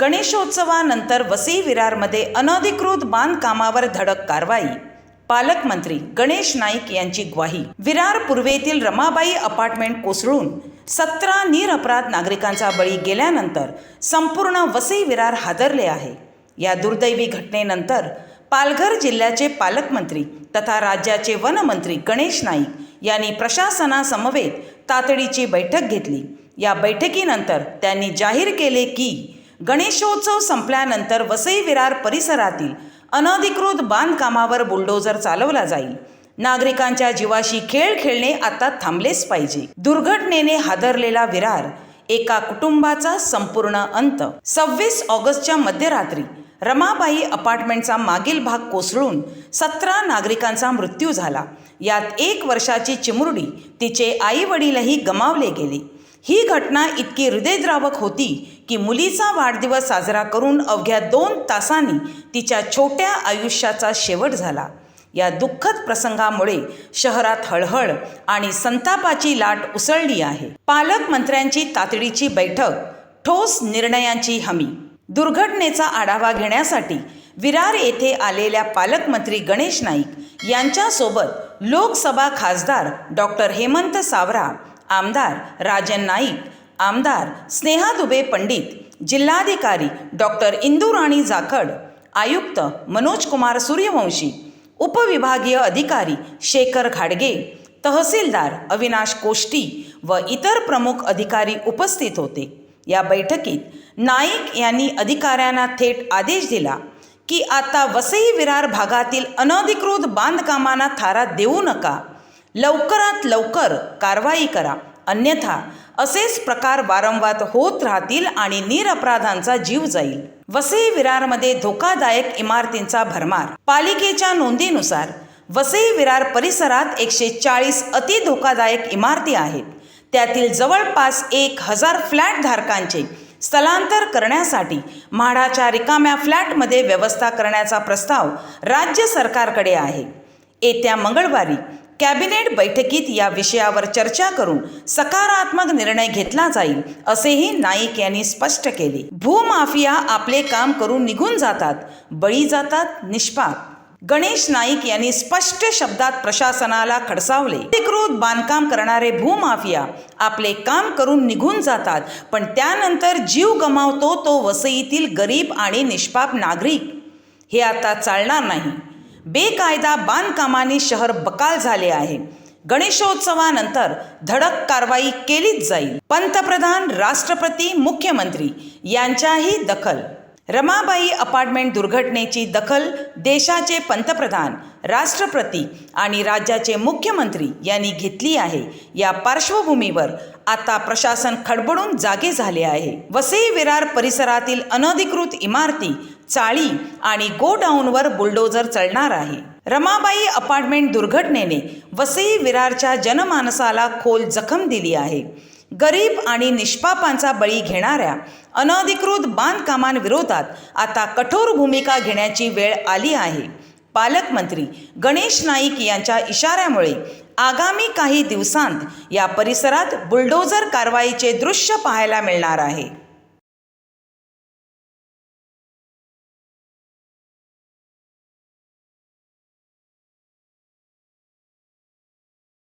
गणेशोत्सवानंतर वसई विरारमध्ये अनधिकृत बांधकामावर धडक कारवाई. पालकमंत्री गणेश नाईक यांची ग्वाही. विरार पूर्वेतील रमाबाई अपार्टमेंट कोसळून सतरा निरपराध नागरिकांचा बळी गेल्यानंतर संपूर्ण वसई विरार हादरले आहे. या दुर्दैवी घटनेनंतर पालघर जिल्ह्याचे पालकमंत्री तथा राज्याचे वनमंत्री गणेश नाईक यांनी प्रशासनासमवेत तातडीची बैठक घेतली. या बैठकीनंतर त्यांनी जाहीर केले की गणेशोत्सव संपल्यानंतर वसई विरार परिसरातील अनधिकृत बांधकामावर बुलडोजर चालवला जाईल. नागरिकांच्या जीवाशी खेळ खेळणे आता थांबलेच पाहिजे. दुर्घटनेने हादरलेला विरार एका कुटुंबाचा संपूर्ण अंत. सव्वीस ऑगस्टच्या मध्यरात्री रमाबाई अपार्टमेंटचा मागील भाग कोसळून सतरा नागरिकांचा मृत्यू झाला. यात एक वर्षाची चिमुरडी तिचे आई वडीलही गमावले गेले. ही घटना इतकी हृदयद्रावक होती की मुलीचा वाढदिवस साजरा करून अवघ्या दोन तासांनी तिच्या छोट्या आयुष्याचा शेवट झाला. या दुःखद प्रसंगामुळे शहरात हळहळ आणि संतापाची लाट उसळली आहे. पालकमंत्र्यांची तातडीची बैठक ठोस निर्णयांची हमी दुर्घटनेचा आढावा घेण्यासाठी विरार येथे आलेल्या पालकमंत्री गणेश नाईक यांच्यासोबत लोकसभा खासदार डॉक्टर हेमंत सावरा आमदार राजन नाईक आमदार स्नेहा दुबे पंडित जिल्हाधिकारी डॉक्टर इंदुराणी जाखड आयुक्त मनोज कुमार सूर्यवंशी उपविभागीय अधिकारी शेखर घाडगे तहसीलदार अविनाश कोष्टी व इतर प्रमुख अधिकारी उपस्थित होते. या बैठकीत नाईक यांनी अधिकाऱ्यांना थेट आदेश दिला की आता वसई विरार भागातील अनधिकृत बांधकामांना थारा देऊ नका. लवकरात लवकर कारवाई करा. अन्यथा असेच प्रकार वारंवार होत राहतील आणि निरपराधांचा जीव जाईल. वसई विरारमध्ये धोकादायक इमारतींचा भरमार. पालिकेच्या नोंदीनुसार वसई विरार परिसरात एकशे चाळीस अति धोकादायक इमारती आहेत. त्यातील जवळपास एक हजार फ्लॅट धारकांचे स्थलांतर करण्यासाठी म्हाडाच्या रिकाम्या फ्लॅटमध्ये व्यवस्था करण्याचा प्रस्ताव राज्य सरकारकडे आहे. येत्या मंगळवारी कॅबिनेट बैठकीत या विषयावर चर्चा करून सकारात्मक निर्णय घेतला जाईल असेही नाईक यांनी स्पष्ट केले. भूमाफिया आपले काम करून निघून जातात बळी जातात निष्पाप. गणेश नाईक यांनी स्पष्ट शब्दात प्रशासनाला खडसावले. अधिकृत बांधकाम करणारे भूमाफिया आपले काम करून निघून जातात पण त्यानंतर जीव गमावतो तो वसईतील गरीब आणि निष्पाप नागरिक. हे आता चालणार नाही. बेकायदा बांधकामाने शहर बकाल झाले आहे. गणेशोत्सवानंतर धडक कारवाई केलीच जाईल. पंतप्रधान राष्ट्रपती मुख्यमंत्री यांच्याही दखल रमाबाई अपार्टमेंट दुर्घटनेची दखल देशाचे पंतप्रधान राष्ट्रपती आणि राज्याचे मुख्यमंत्री यांनी घेतली आहे. या पार्श्वभूमीवर आता प्रशासन खडबडून जागे झाले आहे. वसई विरार परिसरातील अनधिकृत इमारती चाळी आणि गोडाऊनवर बुलडोजर चढणार आहे. रमाबाई अपार्टमेंट दुर्घटनेने वसई विरारच्या जनमानसाला खोल जखम दिली आहे. गरीब आणि निष्पापांचा बळी घेणाऱ्या अनधिकृत बांधकामांविरोधात आता कठोर भूमिका घेण्याची वेळ आली आहे. पालकमंत्री गणेश नाईक यांच्या इशाऱ्यामुळे आगामी काही दिवसांत या परिसरात बुलडोजर कारवाईचे दृश्य पाहायला मिळणार आहे.